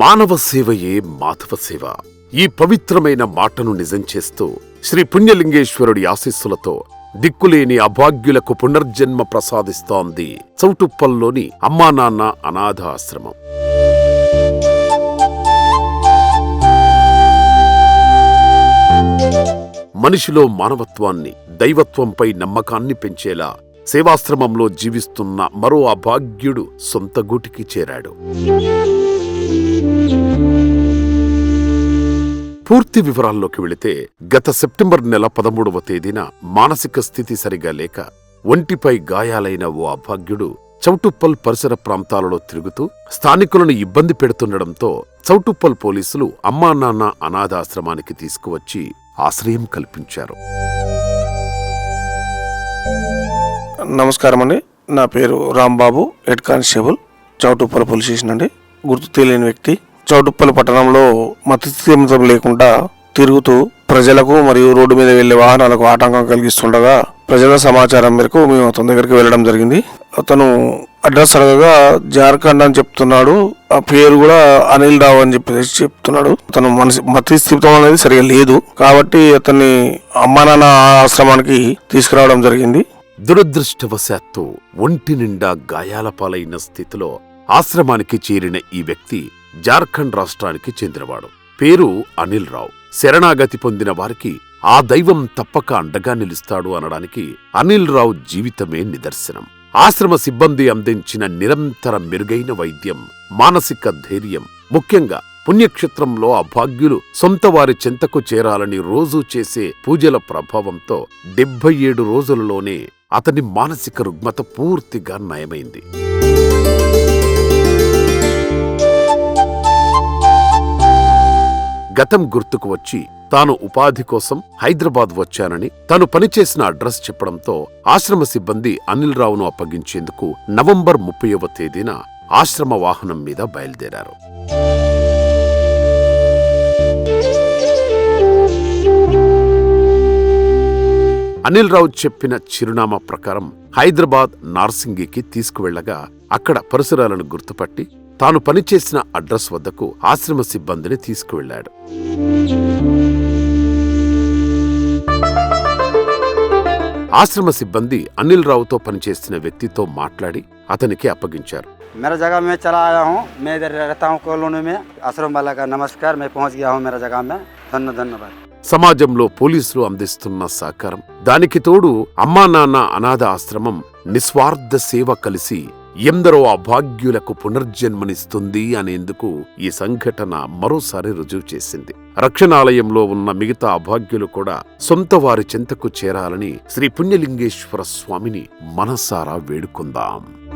మానవ సేవయే మాధవ సేవ. ఈ పవిత్రమైన మాటను నిజం చేస్తూ శ్రీ పుణ్యలింగేశ్వరుడి ఆశీస్సులతో దిక్కులేని అభాగ్యులకు పునర్జన్మ ప్రసాదిస్తోంది చౌటుప్పల్లోని అమ్మానాన్న అనాథ ఆశ్రమం మనిషిలో మానవత్వాన్ని దైవత్వంపై నమ్మకాన్ని పెంచేలా సేవాశ్రమంలో జీవిస్తున్న మరో అభాగ్యుడు సొంత గూటికి చేరాడు. పూర్తి వివరాల్లోకి వెళితే గత సెప్టెంబర్ నెల పదమూడవ తేదీన మానసిక స్థితి సరిగా లేక ఒంటిపై గాయాలైన ఓ అభాగ్యుడు చౌటుప్పల్ పరిసర ప్రాంతాలలో తిరుగుతూ స్థానికులను ఇబ్బంది పెడుతుండడంతో చౌటుప్పల్ పోలీసులు అమ్మా నాన్న అనాథాశ్రమానికి తీసుకువచ్చి ఆశ్రయం కల్పించారు. నమస్కారం అండి నా పేరు Rambabu head constable Choutuppal police station అండి. గుర్తు తెలియని వ్యక్తి చౌటుప్పల పట్టణంలో మతస్థిమితం లేకుండా తిరుగుతూ ప్రజలకు మరియు రోడ్డు మీద వెళ్ళే వాహనాలకు ఆటంకం కలిగిస్తుండగా ప్రజల సమాచారం మేరకు మేము అతని దగ్గరికి వెళ్ళడం జరిగింది. అతను అడ్రస్ అడగగా జార్ఖండ్ అని చెప్తున్నాడు. ఆ పేరు కూడా అనిల్ రావు అని చెప్పేసి చెప్తున్నాడు. అతను మనసి మతిస్థిమితం అనేది సరిగా లేదు. కాబట్టి అతన్ని అమ్మానాన్న ఆశ్రమానికి తీసుకురావడం జరిగింది. దురదృష్టవశాత్తు ఒంటి నిండా గాయాల పాలైన స్థితిలో ఆశ్రమానికి చేరిన ఈ వ్యక్తి జార్ఖండ్ రాష్ట్రానికి చెందినవాడు. పేరు అనిల్ రావు. శరణాగతి పొందిన వారికి ఆ దైవం తప్పక అండగా నిలుస్తాడు అనడానికి అనిల్ రావు జీవితమే నిదర్శనం. ఆశ్రమ సిబ్బంది అందించిన నిరంతర మెరుగైన వైద్యం మానసిక ధైర్యం ముఖ్యంగా పుణ్యక్షేత్రంలో అభాగ్యులు సొంత వారి చెంతకు చేరాలని రోజూ చేసే పూజల ప్రభావంతో డెబ్బై ఏడు రోజులలోనే అతని మానసిక రుగ్మత పూర్తిగా నయమైంది. గతం గుర్తుకు వచ్చి తాను ఉపాధి కోసం హైదరాబాద్ వచ్చానని తాను పనిచేసిన అడ్రస్ చెప్పడంతో ఆశ్రమ సిబ్బంది అనిల్ రావును అప్పగించేందుకు నవంబర్ ముప్పైవ తేదీన ఆశ్రమ వాహనం మీద బయలుదేరారు. అనిల్ రావు చెప్పిన చిరునామా ప్రకారం హైదరాబాద్ నార్సింగికి తీసుకువెళ్ళగా అక్కడ పరిసరాలను గుర్తుపట్టి తాను పనిచేసిన అడ్రస్ వద్దకు ఆశ్రమ సిబ్బందిని తీసుకువెళ్లాడు ఆశ్రమ సిబ్బంది అనిల్ రావుతో పనిచేసిన వ్యక్తితో మాట్లాడి అతనికి అప్పగించారు मेरा जगह मैं चला आया हूँ मैं इधर रहता हूँ कॉलोनी में आश्रम वाला का नमस्कार मैं पहुँच गया हूँ मेरा जगह में धन्य धन्यवाद సమాజంలో పోలీసులు అందిస్తున్న సహకారం దానికి తోడు అమ్మా నాన్న అనాథ ఆశ్రమం నిస్వార్థ సేవ కలిసి ఎందరో అభాగ్యులకు పునర్జన్మనిస్తుంది అనేందుకు ఈ సంఘటన మరోసారి రుజువు చేసింది. రక్షణాలయంలో ఉన్న మిగతా అభాగ్యులు కూడా సొంత వారి చెంతకు చేరాలని శ్రీ పుణ్యలింగేశ్వర స్వామిని మనసారా వేడుకుందాం.